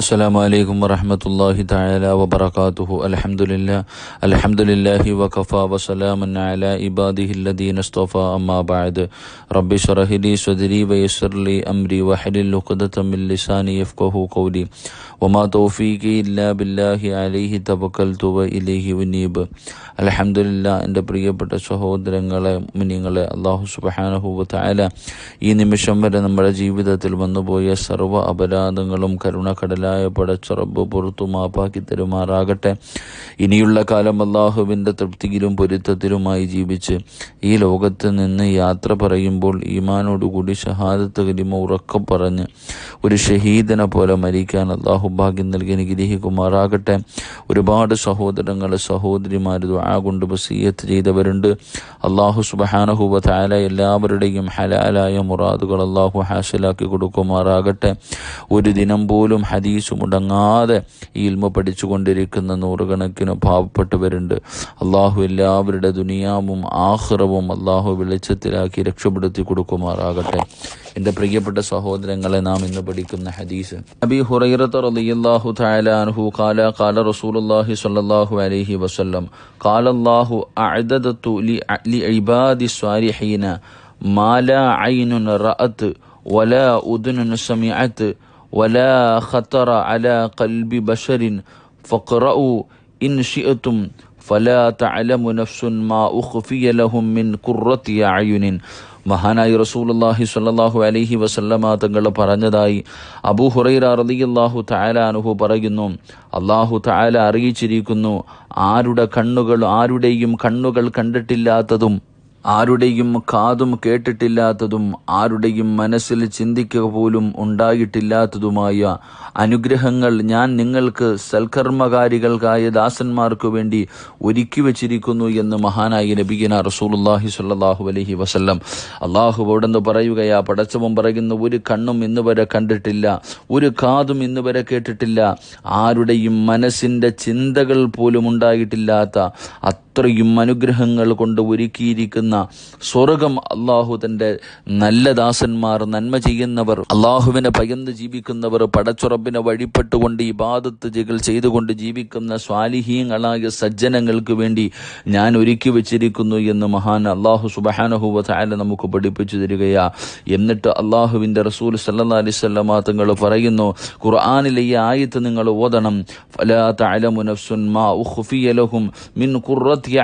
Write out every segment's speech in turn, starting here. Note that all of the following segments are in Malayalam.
السلام عليكم ورحمة الله تعالى وبركاته الحمد لله الحمد لله وكفى وسلام على عباده الذين اصطفى أما بعد رب اشرح لي صدري ويسر لي أمري واحلل عقدة من لساني يفقه قولي وما توفيقي إلا بالله عليه توكلت وإليه أنيب അലഹമില്ല എൻ്റെ പ്രിയപ്പെട്ട സഹോദരങ്ങളെ മിനിങ്ങളെ അള്ളാഹു സുബഹാനഹുവ തായാല ഈ നിമിഷം വരെ നമ്മുടെ ജീവിതത്തിൽ വന്നുപോയ സർവ്വ അപരാധങ്ങളും കരുണക്കടലായ പടച്ചുറബ് പുറത്തു മാപ്പാക്കി തരുമാറാകട്ടെ ഇനിയുള്ള കാലം അള്ളാഹുവിൻ്റെ തൃപ്തിയിലും പൊരുത്തത്തിലുമായി ജീവിച്ച് ഈ ലോകത്ത് നിന്ന് യാത്ര പറയുമ്പോൾ ഈമാനോടുകൂടി ഷഹാദത്ത് കലിമ ഉറക്കം പറഞ്ഞ് ഒരു ഷഹീദനെ പോലെ മരിക്കാൻ അള്ളാഹു ഭാഗ്യം നൽകി അനുഗ്രഹിക്കുമാറാകട്ടെ ഒരുപാട് സഹോദരങ്ങൾ സഹോദരിമാർ ദുആ കൊണ്ട് വസീയത്ത് ചെയ്തവരുണ്ട്. അള്ളാഹു സുബഹാനഹുബ താല എല്ലാവരുടെയും ഹലാലായ മുറാദുകൾ അള്ളാഹു ഹാസിലാക്കി കൊടുക്കുമാറാകട്ടെ. ഒരു ദിനം പോലും ഹദീസ് മുടങ്ങാതെ ഈ ഇൽമ പഠിച്ചുകൊണ്ടിരിക്കുന്ന നൂറുകണക്കിന് പാവപ്പെട്ടവരുണ്ട്. അള്ളാഹു എല്ലാവരുടെ ദുനിയാവും ആഹ്റവും അള്ളാഹു വെളിച്ചത്തിലാക്കി രക്ഷപ്പെടുത്തി കൊടുക്കുമാറാകട്ടെ. എൻ്റെ പ്രിയപ്പെട്ട സഹോദരങ്ങളെ നാം ഇന്ന് പഠിക്കുന്ന ഹദീസ് നബി ഹുറൈറത്ത് റളിയല്ലാഹു തആല അൻഹു ഖാല ഖാല റസൂലുള്ളാഹി സ്വല്ലല്ലാഹു അലൈഹി വസല്ലം ഖാല അല്ലാഹു അഅദദതു ലി ലിഇബാദി സ്വാലിഹീന മാ ലാ ഐനുൻ റഅത് വലാ ഉദുനുൻ സമിഅത് ولا خطر على قلب بشر فاقرأوا إن شئتم فلا تعلم نفس ما أخفي لهم من قرة أعين മഹാനായി റസൂലുള്ളാഹി സ്വല്ലല്ലാഹു അലഹി വസല്ലമ തങ്ങൾ പറഞ്ഞതായി അബൂ ഹുറൈർ റളിയല്ലാഹു തായാല അനുഹു പറയുന്നു. അള്ളാഹു തായാല അറിയിച്ചിരിക്കുന്നു ആരുടെ കണ്ണുകൾ ആരുടെയും കണ്ണുകൾ കണ്ടിട്ടില്ലാത്തതും ആരുടെയും കാതും കേട്ടിട്ടില്ലാത്തതും ആരുടെയും മനസ്സിൽ ചിന്തിക്കുക പോലും ഉണ്ടായിട്ടില്ലാത്തതുമായ അനുഗ്രഹങ്ങൾ ഞാൻ നിങ്ങൾക്ക് സൽക്കർമ്മകാരികൾക്കായ ദാസന്മാർക്ക് വേണ്ടി ഒരുക്കി വച്ചിരിക്കുന്നു എന്ന് മഹാനായ നബിഗന റസൂലുല്ലാഹി സാഹു അലഹി വസല്ലം അള്ളാഹു അവിടെന്ന് പറയുകയാ പടച്ചവൻ പറയുന്ന ഒരു കണ്ണും ഇന്ന് വരെ കണ്ടിട്ടില്ല ഒരു കാതും ഇന്ന് വരെ കേട്ടിട്ടില്ല ആരുടെയും മനസ്സിന്റെ ചിന്തകൾ പോലും ഉണ്ടായിട്ടില്ലാത്ത അത്രയും അനുഗ്രഹങ്ങൾ കൊണ്ട് ഒരുക്കിയിരിക്കുന്ന സ്വർഗം അള്ളാഹു തന്റെ നല്ല ദാസന്മാർ നന്മ ചെയ്യുന്നവർ അള്ളാഹുവിനെ പകന്ന് ജീവിക്കുന്നവർ പടച്ചുറപ്പിനെ വഴിപ്പെട്ടുകൊണ്ട് ഇബാദത്ത് ജികൾ ചെയ്തുകൊണ്ട് ജീവിക്കുന്ന സ്വാലിഹീങ്ങളായ സജ്ജനങ്ങൾക്ക് വേണ്ടി ഞാൻ ഒരുക്കി വെച്ചിരിക്കുന്നു എന്ന് മഹാൻ അള്ളാഹു സുബഹാനഹുവ നമുക്ക് പഠിപ്പിച്ചു തരികയാ. എന്നിട്ട് അള്ളാഹുവിന്റെ റസൂൽ സല്ലാ അലിസ്വല്ലാ തങ്ങൾ പറയുന്നു ഖുർആാനിലെ ഈ ആയത്ത് നിങ്ങൾ ഓതണം. ഫലാ ലഹും മിൻ ഖുർറത്തി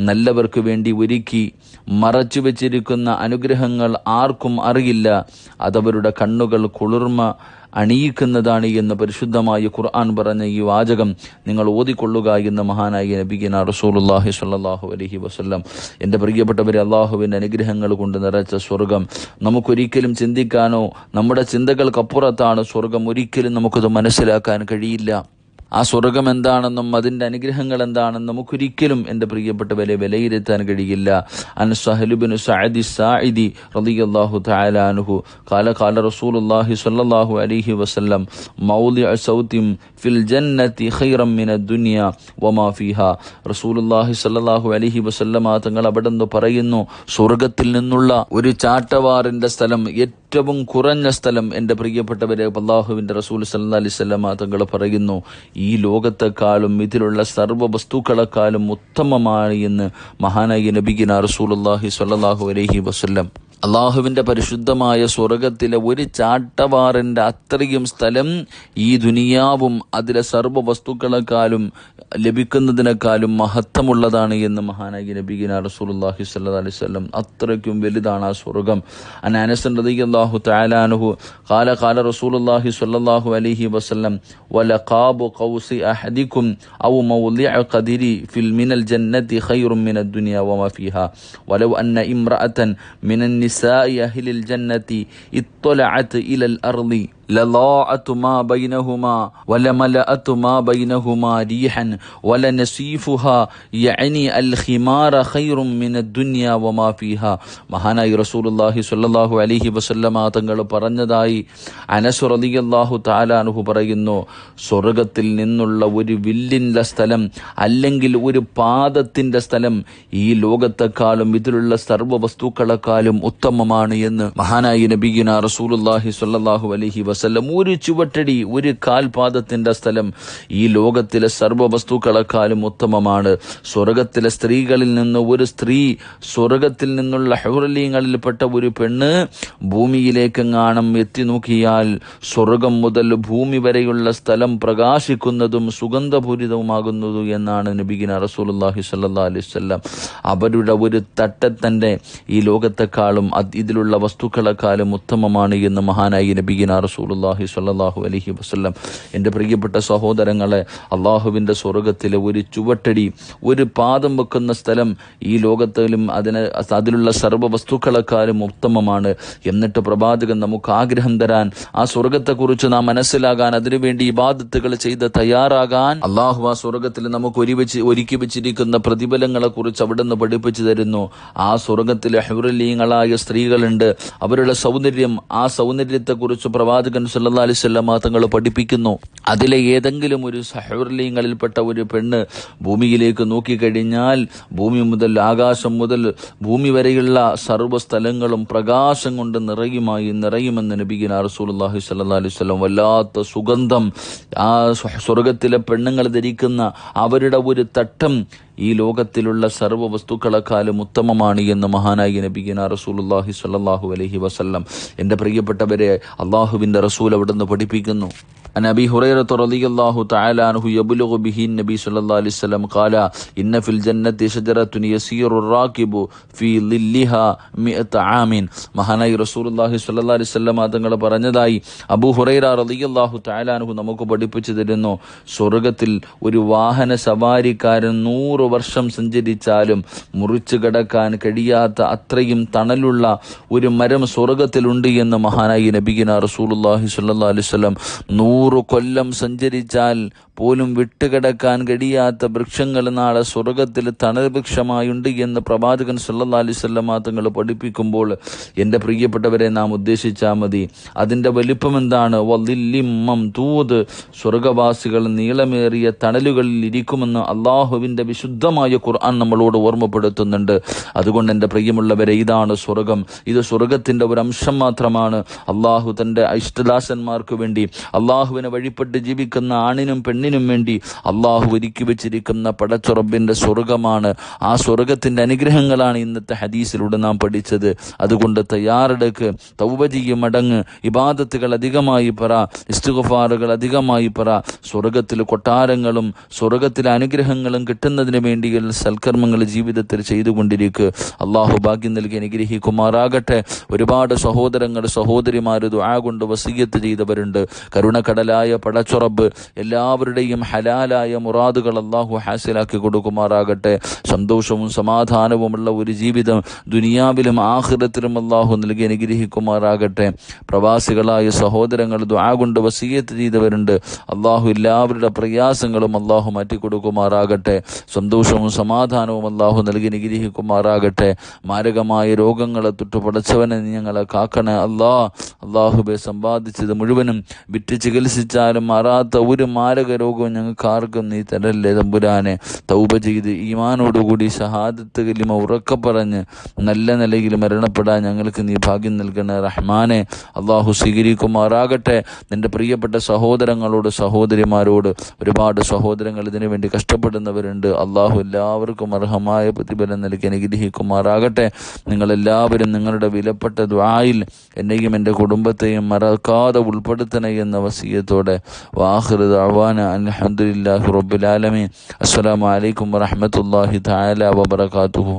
നല്ലവർക്ക് വേണ്ടി ഒരുക്കി മറച്ചു വെച്ചിരിക്കുന്ന അനുഗ്രഹങ്ങൾ ആർക്കും അറിയില്ല. അതവരുടെ കണ്ണുകൾ കുളിർമ അണിയിക്കുന്നതാണ് എന്ന് പരിശുദ്ധമായ ഖുർആൻ പറഞ്ഞ ഈ വാചകം. നിങ്ങൾ ഓതിക്കൊള്ളുക എന്ന് മഹാനായ നബിഗിന റസൂലുല്ലാഹി സ്വല്ലല്ലാഹു അലഹി വസല്ലം. എന്റെ പ്രിയപ്പെട്ടവരെ അള്ളാഹുവിന്റെ അനുഗ്രഹങ്ങൾ കൊണ്ട് നിറച്ച സ്വർഗം നമുക്കൊരിക്കലും ചിന്തിക്കാനോ നമ്മുടെ ചിന്തകൾക്കപ്പുറത്താണ് സ്വർഗം. ഒരിക്കലും നമുക്കത് മനസ്സിലാക്കാൻ കഴിയില്ല. ആ സ്വർഗം എന്താണെന്നും അതിന്റെ അനുഗ്രഹങ്ങൾ എന്താണെന്നും നമുക്കൊരിക്കലും എന്റെ പ്രിയപ്പെട്ടവരെ വിലയിരുത്താൻ കഴിയില്ല. അൻ സഹലുബിന് സഅദി സായിദി റളിയല്ലാഹു തആല അൻഹു ഖാല ഖാല റസൂലുള്ളാഹി സ്വല്ലല്ലാഹു അലൈഹി വസല്ലം മൗദിഅ സൗതിം ഫിൽ ജന്നതി ഖൈറം മിന ദുനിയ വമാ ഫീഹാ. റസൂലുള്ളാഹി സ്വല്ലല്ലാഹു അലൈഹി വസല്ലമ തങ്ങൾ അവിടെ നിന്ന് പറയുന്നു സ്വർഗത്തിൽ നിന്നുള്ള ഒരു ചാട്ടവാറിന്റെ സ്ഥലം ഏറ്റവും കുറഞ്ഞ സ്ഥലം എന്റെ പ്രിയപ്പെട്ടവരെ അള്ളാഹുവിന്റെ റസൂൽ സല്ലാ അലൈഹി സ്വല്ലമ തങ്ങൾ പറയുന്നു ഈ ലോകത്തെക്കാളും ഇതിലുള്ള സർവ വസ്തുക്കളെക്കാളും ഉത്തമമാണ് എന്ന് മഹാനായി നബിഗിന റസൂലുള്ളാഹി സ്വല്ലല്ലാഹു അലഹി വസല്ലം അള്ളാഹുവിന്റെ പരിശുദ്ധമായ സ്വർഗത്തിലെ ഒരു ചാട്ടവാറിന്റെ അത്രയും സ്ഥലം ഈ ദുനിയാവും അതിലെ സർവ വസ്തുക്കളെക്കാളും ലഭിക്കുന്നതിനേക്കാളും മഹത്വമുള്ളതാണ് എന്ന് മഹാനായി നബിഗിന റസൂലുള്ളാഹി സ്വല്ലല്ലാഹി അലൈഹി സ്വല്ലം അത്രയ്ക്കും വലുതാണ് ആ സ്വർഗം. അനാനസൻ അനസ് അള്ളാഹു തആല കാല ഖാല റസൂലുള്ളാഹി സ്വല്ലല്ലാഹു അലൈഹി വസല്ലം വലഖാബു ഖൗസി അഹദിക്കും ഔ മൗലി ഖദിരി ഫിൽ മിനൽ ജന്നതി ഖൈറും മിനൽ ദുനിയ വമാ ഫീഹാ വലൗ അന്ന ഇംറഅതൻ മിനൻ نساء أهل الجنة اطلعت إلى الأرض. لضاعت ما بينهما ولملأت ما بينهما ريحا ولنسيفها يعني الخمار خير من الدنيا وما فيها മഹാനായി റസൂലുള്ളാഹി സ്വല്ലല്ലാഹു അലൈഹി വസല്ലമ തങ്ങൾ പറഞ്ഞതായി അനസ് റളിയല്ലാഹു തആല അൻഹു പറയുന്നു സ്വർഗത്തിൽ നിന്നുള്ള ഒരു വില്ലിൻ്റെ സ്ഥലം അല്ലെങ്കിൽ ഒരു പാദത്തിൻ്റെ സ്ഥലം ഈ ലോകത്തെക്കാളും ഇതിലുള്ള സർവ്വ വസ്തുക്കളെക്കാളും ഉത്തമമാണ് എന്ന് മഹാനായി നബിഗിന റസൂലുള്ളാഹി സ്വല്ലല്ലാഹു അലൈഹി വസല്ലം വസല്ലം ഒരു ചുവട്ടടി ഒരു കാൽപാദത്തിന്റെ സ്ഥലം. ഈ ലോകത്തിലെ സർവ വസ്തുക്കളെക്കാളും ഉത്തമമാണ്. സ്വർഗത്തിലെ സ്ത്രീകളിൽ നിന്ന് ഒരു സ്ത്രീ സ്വർഗത്തിൽ നിന്നുള്ള ഹൗറലീങ്ങളിൽപ്പെട്ട ഒരു പെണ്ണ് ഭൂമിയിലേക്ക് ഭൂമിയിലേക്കെങ്ങാണം എത്തി നോക്കിയാൽ സ്വർഗം മുതൽ ഭൂമി വരെയുള്ള സ്ഥലം പ്രകാശിക്കുന്നതും സുഗന്ധപൂരിതവുമാകുന്നതും എന്നാണ് നബിഗിന റസൂലുള്ളാഹി സ്വല്ലല്ലാഹി അലൈഹി വസല്ലം. അവരുടെ ഒരു തട്ടത്തന്റെ ഈ ലോകത്തെക്കാളും ഇതിലുള്ള വസ്തുക്കളെക്കാളും ഉത്തമമാണ് എന്ന് മഹാനായി നബിഗിന റസൂലുള്ളാഹി സ്വല്ലല്ലാഹു അലൈഹി വസല്ലം എന്റെ പ്രിയപ്പെട്ട സഹോദരങ്ങളെ അള്ളാഹുവിന്റെ സ്വർഗത്തിലെ ഒരു ചുവട്ടടി ഒരു പാദം വെക്കുന്ന സ്ഥലം ഈ ലോകത്തിലും അതിന് അതിലുള്ള സർവ വസ്തുക്കളെക്കാളും ഉത്തമമാണ്. എന്നിട്ട് പ്രവാചകൻ നമുക്ക് ആഗ്രഹം തരാൻ ആ സ്വർഗത്തെക്കുറിച്ച് നാം മനസ്സിലാകാൻ അതിനുവേണ്ടി ഇബാദത്തുകൾ ചെയ്ത് തയ്യാറാകാൻ അള്ളാഹു ആ സ്വർഗത്തിൽ നമുക്ക് ഒരുമിച്ച് ഒരുക്കി വെച്ചിരിക്കുന്ന പ്രതിഫലങ്ങളെ കുറിച്ച് അവിടെ നിന്ന് പഠിപ്പിച്ചു തരുന്നു. ആ സ്വർഗത്തിലെ ഹൗറലീങ്ങളായ സ്ത്രീകളുണ്ട്. അവരുടെ സൗന്ദര്യം ആ സൗന്ദര്യത്തെക്കുറിച്ച് പ്രവാചകൻ സല്ലല്ലാഹു സല്ലാ അലിസ്വല്ലാമ തങ്ങൾ പഠിപ്പിക്കുന്നു. അതിലെ ഏതെങ്കിലും ഒരു സഹോർലിംഗങ്ങളിൽപ്പെട്ട ഒരു പെണ്ണ് ഭൂമിയിലേക്ക് നോക്കിക്കഴിഞ്ഞാൽ ഭൂമി മുതൽ ആകാശം മുതൽ ഭൂമി വരെയുള്ള സർവ സ്ഥലങ്ങളും പ്രകാശം കൊണ്ട് നിറയുമായി നിറയുമെന്ന് നബിഗിന റസൂലുള്ളാഹി സല്ലാ അലൈഹി വസല്ലം വല്ലാത്ത സുഗന്ധം ആ സ്വർഗത്തിലെ പെണ്ണുങ്ങൾ ധരിക്കുന്ന അവരുടെ ഒരു തട്ടം ഈ ലോകത്തിലുള്ള സർവ വസ്തുക്കളെക്കാളും ഉത്തമമാണ് എന്ന് മഹാനായി നബിഗിന റസൂലുല്ലാഹി സല്ലാഹു അലഹി വസല്ലം എന്റെ പ്രിയപ്പെട്ടവരെ അള്ളാഹുവിന്റെ റസൂൽ അവിടുന്ന് പഠിപ്പിക്കുന്നു. നബി ഹുറൈറത്ത് റളിയല്ലാഹു തആല അൻഹു യബ്ലുഗു ബിഹി നബി സല്ലല്ലാഹു അലൈഹി വസല്ലം ഖാല ഇന്ന ഫിൽ ജന്നത്തി ഷജറത്തുൻ യസീറു റാകിബു ഫീ ലില്ലിഹാ മിഅത ആമിൻ. മഹാനായി റസൂലുള്ളാഹി സ്വല്ലല്ലാഹി അലൈഹി വസല്ലം തങ്ങൾ പറഞ്ഞതായി അബൂ ഹുറൈറ റളിയല്ലാഹു തആല അൻഹു നമുക്ക് പഠിപ്പിച്ചു തരുന്നു. സ്വർഗത്തിൽ ഒരു വാഹന സവാരിക്കാരൻ നൂറ് വർഷം സഞ്ചരിച്ചാലും മുറിച്ചു കിടക്കാൻ കഴിയാത്ത അത്രയും തണലുള്ള ഒരു മരം സ്വർഗത്തിലുണ്ട് എന്ന് മഹാനായി നബിഗിന റസൂലുള്ളാഹി സ്വല്ലല്ലാഹി അലൈഹി വസല്ലം നൂറ് കൊല്ലം സഞ്ചരിച്ചാൽ പോലും വിട്ടുകിടക്കാൻ കഴിയാത്ത വൃക്ഷങ്ങൾ നാളെ സ്വർഗത്തിൽ തണൽ വൃക്ഷമായുണ്ട് എന്ന് പ്രവാചകൻ സല്ലല്ലാഹു അലൈഹി വസല്ലമ തങ്ങൾ പഠിപ്പിക്കുമ്പോൾ എന്റെ പ്രിയപ്പെട്ടവരെ നാം ഉദ്ദേശിച്ചാൽ മതി. അതിന്റെ വലിപ്പം എന്താണ് വല്ലില്ലിമ്മം തൂത് സ്വർഗവാസികൾ നീളമേറിയ തണലുകളിൽ ഇരിക്കുമെന്ന് അള്ളാഹുവിന്റെ വിശുദ്ധമായ ഖുർആൻ നമ്മളോട് ഓർമ്മപ്പെടുത്തുന്നുണ്ട്. അതുകൊണ്ട് എന്റെ പ്രിയമുള്ളവരെ ഇതാണ് സ്വർഗം. ഇത് സ്വർഗത്തിന്റെ ഒരു അംശം മാത്രമാണ്. അള്ളാഹു തന്റെ ഇഷ്ടദാസന്മാർക്ക് വേണ്ടി അള്ളാഹുവിനെ വഴിപ്പെട്ട് ജീവിക്കുന്ന ആണിനും പെണ്ണിനും വേണ്ടി അള്ളാഹു ഒരുക്കി വെച്ചിരിക്കുന്ന പടച്ചുറബിന്റെ സ്വർഗമാണ് ആ സ്വർഗത്തിന്റെ അനുഗ്രഹങ്ങളാണ് ഇന്നത്തെ ഹദീസിലൂടെ നാം പഠിച്ചത്. അതുകൊണ്ട് തയ്യാറെടുക്ക് തൗവജിയും മടങ്ങ് ഇബാദത്തുകൾ അധികമായി പറ ഇസ്തുഗഫാറുകൾ അധികമായി പറ. സ്വർഗത്തിൽ കൊട്ടാരങ്ങളും സ്വർഗത്തിലെ അനുഗ്രഹങ്ങളും കിട്ടുന്നതിന് വേണ്ടിയുള്ള സൽക്കർമ്മങ്ങൾ ജീവിതത്തിൽ ചെയ്തുകൊണ്ടിരിക്കുക അള്ളാഹു ഭാഗ്യം നൽകി അനുഗ്രഹിക്കുമാറാകട്ടെ. ഒരുപാട് സഹോദരങ്ങൾ സഹോദരിമാർ ദുആ കൊണ്ട് വസീയത്ത് ചെയ്തവരുണ്ട്. കരുണക്കടലായ പടച്ചുറബ് എല്ലാവരുടെയും ഹലാലായ മുറാദുകൾ അള്ളാഹു ഹാസിലാക്കി കൊടുക്കുമാറാകട്ടെ. സന്തോഷവും സമാധാനവുമുള്ള ഒരു ജീവിതം ദുനിയാവിലും ആഹൃതത്തിലും അള്ളാഹു നൽകി അനുഗ്രഹിക്കുമാറാകട്ടെ. പ്രവാസികളായ സഹോദരങ്ങൾ ദുആ കൊണ്ട് വസീയത്ത് ചെയ്തവരുണ്ട്. അള്ളാഹു എല്ലാവരുടെ പ്രയാസങ്ങളും അള്ളാഹു മാറ്റിക്കൊടുക്കുമാറാകട്ടെ. സന്തോഷവും സമാധാനവും അള്ളാഹു നൽകി അനുഗ്രഹിക്കുമാറാകട്ടെ. മാരകമായ രോഗങ്ങളെ തൊട്ടുപടച്ചവനെ ഞങ്ങളെ കാക്കണേ അള്ളാഹ് അള്ളാഹുബെ സമ്പാദിച്ചത് മുഴുവനും വിറ്റ് ചികിത്സിച്ചാലും മാറാത്ത ഒരു മാരക രോഗവും ഞങ്ങൾക്ക് ആർക്കും നീ തരല്ലേ തമ്പുരാനെ? തൗബ ചെയ്ത് ഈമാനോടുകൂടി ഷഹാദത്ത് കലിമ ഉറക്ക പറഞ്ഞ് നല്ല നിലയിൽ മരണപ്പെടാൻ ഞങ്ങൾക്ക് നീ ഭാഗ്യം നൽകണേ റഹ്മാനെ. അള്ളാഹു സ്വീകരിക്കുമാറാകട്ടെ. നിന്റെ പ്രിയപ്പെട്ട സഹോദരങ്ങളോട് സഹോദരിമാരോട് ഒരുപാട് സഹോദരങ്ങൾ ഇതിനു വേണ്ടി കഷ്ടപ്പെടുന്നവരുണ്ട്. അള്ളാഹു എല്ലാവർക്കും അർഹമായ പ്രതിഫലം നൽകി അനുഗ്രഹിക്കുമാറാകട്ടെ. നിങ്ങളെല്ലാവരും നിങ്ങളുടെ വിലപ്പെട്ട ദ്വായിൽ എന്നെയും എന്റെ കുടുംബത്തെയും മറക്കാതെ ഉൾപ്പെടുത്തണേ എന്ന വസീയത്തോടെ. വാഹൃദ് അവാന അലഹമുല്ലാഹി റബ്ബുലാലമീൻ അസ്സലാമു അലൈക്കും വറഹമത്തല്ലാഹി താല വബർക്കാത്തുഹു